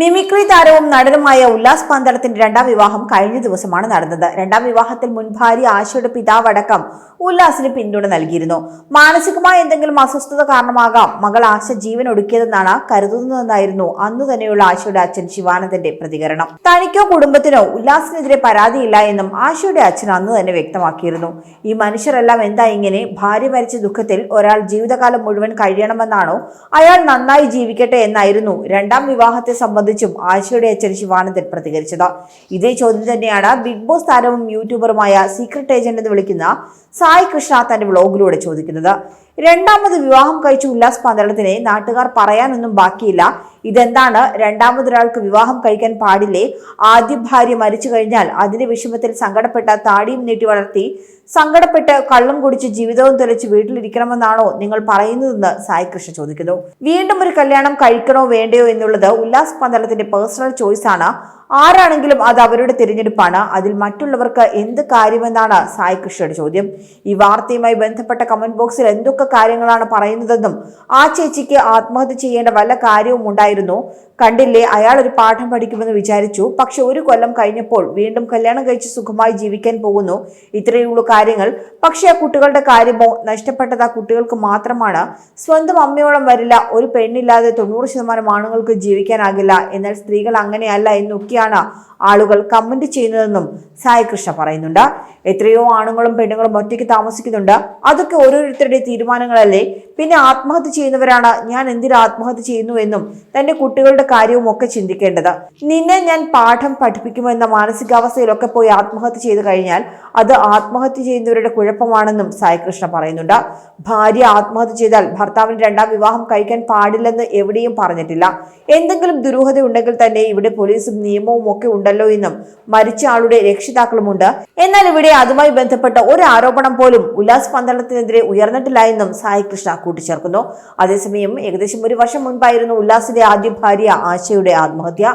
Mimicry താരവും നടനുമായ ഉല്ലാസ് പന്തളത്തിന്റെ രണ്ടാം വിവാഹം കഴിഞ്ഞ ദിവസമാണ് നടന്നത്. രണ്ടാം വിവാഹത്തിൽ മുൻ ഭാര്യ ആശയുടെ പിതാവടക്കം ഉല്ലാസിന് പിന്തുണ നൽകിയിരുന്നു. മാനസികമായ എന്തെങ്കിലും അസ്വസ്ഥത കാരണമാകാം മകൾ ആശ ജീവൻ ഒടുക്കിയതെന്നാണ് കരുതുന്നതെന്നായിരുന്നു അന്നു തന്നെയുള്ള ആശയുടെ അച്ഛൻ ശിവാനന്ദന്റെ പ്രതികരണം. തനിക്കോ കുടുംബത്തിനോ ഉല്ലാസിനെതിരെ പരാതിയില്ല എന്നും ആശയുടെ അച്ഛൻ അന്ന് തന്നെ വ്യക്തമാക്കിയിരുന്നു. ഈ മനുഷ്യരെല്ലാം എന്താ ഇങ്ങനെ? ഭാര്യ മരിച്ച ദുഃഖത്തിൽ ഒരാൾ ജീവിതകാലം മുഴുവൻ കഴിയണമെന്നാണോ? അയാൾ നന്നായി ജീവിക്കട്ടെ എന്നായിരുന്നു രണ്ടാം വിവാഹത്തെ സംബന്ധിച്ചും ആശയുടെ അച്ഛൻ ശിവാനന്ദൻ പ്രതികരിച്ചത്. ഇതേ ചോദ്യം തന്നെയാണ് ബിഗ് ബോസ് താരവും യൂട്യൂബറുമായ സീക്രട്ട് ഏജന്റ് എന്ന് വിളിക്കുന്ന സായി കൃഷ്ണ തന്റെ വ്ളോഗിലൂടെ ചോദിക്കുന്നത്. രണ്ടാമത് വിവാഹം കഴിച്ച ഉല്ലാസ് പന്തളത്തിനെ നാട്ടുകാർ പറയാനൊന്നും ബാക്കിയില്ല. ഇതെന്താണ്? രണ്ടാമതൊരാൾക്ക് വിവാഹം കഴിക്കാൻ പാടില്ലേ? ആദ്യ ഭാര്യ മരിച്ചു കഴിഞ്ഞാൽ അതിന്റെ വിഷമത്തിൽ സങ്കടപ്പെട്ട താടിയും നീട്ടി വളർത്തി സങ്കടപ്പെട്ട് കള്ളം കുടിച്ച് ജീവിതവും തെളിച്ച് വീട്ടിലിരിക്കണമെന്നാണോ നിങ്ങൾ പറയുന്നതെന്ന് സായി കൃഷ്ണ ചോദിക്കുന്നു. വീണ്ടും ഒരു കല്യാണം കഴിക്കണോ വേണ്ടയോ എന്നുള്ളത് ഉല്ലാസ് പന്തളത്തിന്റെ പേഴ്സണൽ ചോയ്സ് ആണ്. ആരാണെങ്കിലും അത് അവരുടെ തിരഞ്ഞെടുപ്പാണ്. അതിൽ മറ്റുള്ളവർക്ക് എന്ത് കാര്യമെന്നാണ് സായി കൃഷ്ണയുടെ ചോദ്യം. ഈ വാർത്തയുമായി ബന്ധപ്പെട്ട കമന്റ് ബോക്സിൽ എന്തൊക്കെ കാര്യങ്ങളാണ് പറയുന്നതെന്നും ആ ചേച്ചിക്ക് ആത്മഹത്യ ചെയ്യേണ്ട വല്ല കാര്യവും ഉണ്ടായിരുന്നു? കണ്ടില്ലേ? അയാൾ ഒരു പാഠം പഠിക്കുമെന്ന് വിചാരിച്ചു. പക്ഷെ ഒരു കൊല്ലം കഴിഞ്ഞപ്പോൾ വീണ്ടും കല്യാണം കഴിച്ച് സുഖമായി ജീവിക്കാൻ പോകുന്നു. ഇത്രയുള്ള കാര്യങ്ങൾ. പക്ഷെ ആ കുട്ടികളുടെ കാര്യമോ നഷ്ടപ്പെട്ടത് ആ കുട്ടികൾക്ക് മാത്രമാണ്. സ്വന്തം അമ്മയോളം വരില്ല. ഒരു പെണ്ണില്ലാതെ തൊണ്ണൂറ് ശതമാനം ആണുങ്ങൾക്ക് ജീവിക്കാനാകില്ല. എന്നാൽ സ്ത്രീകൾ അങ്ങനെയല്ല എന്നൊക്കെയാണ് ആളുകൾ കമന്റ് ചെയ്യുന്നതെന്നും സായികൃഷ്ണ പറയുന്നുണ്ട്. എത്രയോ ആണുങ്ങളും പെണ്ണുങ്ങളും ഒറ്റയ്ക്ക് താമസിക്കുന്നുണ്ട്. അതൊക്കെ ഓരോരുത്തരുടെ തീരുമാനങ്ങളല്ലേ? പിന്നെ ആത്മഹത്യ ചെയ്യുന്നവരാണ്. ഞാൻ എന്തിനാ ആത്മഹത്യ ചെയ്യുന്നു എന്നും തന്റെ കുട്ടികളുടെ കാര്യവും ഒക്കെ ചിന്തിക്കേണ്ടത്. നിന്നെ ഞാൻ പാഠം പഠിപ്പിക്കുമോ എന്ന മാനസികാവസ്ഥയിലൊക്കെ പോയി ആത്മഹത്യ ചെയ്തു കഴിഞ്ഞാൽ അത് ആത്മഹത്യ ചെയ്യുന്നവരുടെ കുഴപ്പമാണെന്നും സായി കൃഷ്ണ പറയുന്നുണ്ട്. ഭാര്യ ആത്മഹത്യ ചെയ്താൽ ഭർത്താവിന് രണ്ടാം വിവാഹം കഴിക്കാൻ പാടില്ലെന്ന് എവിടെയും പറഞ്ഞിട്ടില്ല. എന്തെങ്കിലും ദുരൂഹത ഉണ്ടെങ്കിൽ തന്നെ ഇവിടെ പോലീസും നിയമവും ഒക്കെ ഉണ്ടല്ലോ എന്നും മരിച്ച ആളുടെ രക്ഷിതാക്കളുമുണ്ട്. എന്നാൽ ഇവിടെ അതുമായി ബന്ധപ്പെട്ട ഒരു ആരോപണം പോലും ഉല്ലാസ് പന്തളത്തിനെതിരെ ഉയർന്നിട്ടില്ല എന്നും സായി കൃഷ്ണ കൂട്ടിച്ചേർക്കുന്നു. അതേസമയം ഏകദേശം ഒരു വർഷം മുൻപായിരുന്നു ഉല്ലാസിന്റെ ആദ്യ ഭാര്യ ആശയുടെ ആത്മഹത്യ.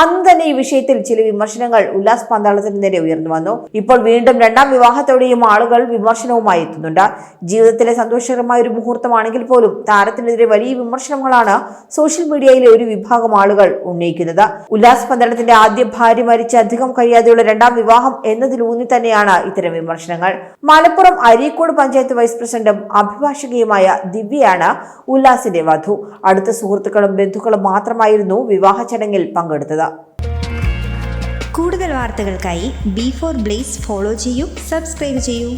അന്ന് തന്നെ ഈ വിഷയത്തിൽ ചില വിമർശനങ്ങൾ ഉല്ലാസ് പന്താളത്തിന് നേരെ ഉയർന്നു വന്നു. ഇപ്പോൾ വീണ്ടും രണ്ടാം വിവാഹത്തോടെയും ആളുകൾ വിമർശനവുമായി എത്തുന്നുണ്ട്. ജീവിതത്തിലെ സന്തോഷകരമായ ഒരു മുഹൂർത്തമാണെങ്കിൽ പോലും താരത്തിനെതിരെ വലിയ വിമർശനങ്ങളാണ് സോഷ്യൽ മീഡിയയിലെ ഒരു വിഭാഗം ആളുകൾ ഉന്നയിക്കുന്നത്. ഉല്ലാസ് പന്തളത്തിന്റെ ആദ്യ ഭാര്യ മരിച്ച് അധികം കഴിയാതെയുള്ള രണ്ടാം വിവാഹം എന്നതിലൂന്നി തന്നെയാണ് ഇത്തരം വിമർശനങ്ങൾ. മലപ്പുറം അരീക്കോട് പഞ്ചായത്ത് വൈസ് പ്രസിഡന്റും അഭിഭാഷകയുമായ ദിവ്യയാണ് ഉല്ലാസിന്റെ വധു. അടുത്ത സുഹൃത്തുക്കളും ബന്ധുക്കളും മാത്രമായിരുന്നു വിവാഹ ചടങ്ങിൽ പങ്കെടുത്തത്. കൂടുതൽ വാർത്തകൾക്കായി ബി ഫോർ ബ്ലേസ് ഫോളോ ചെയ്യൂ സബ്സ്ക്രൈബ് ചെയ്യൂ.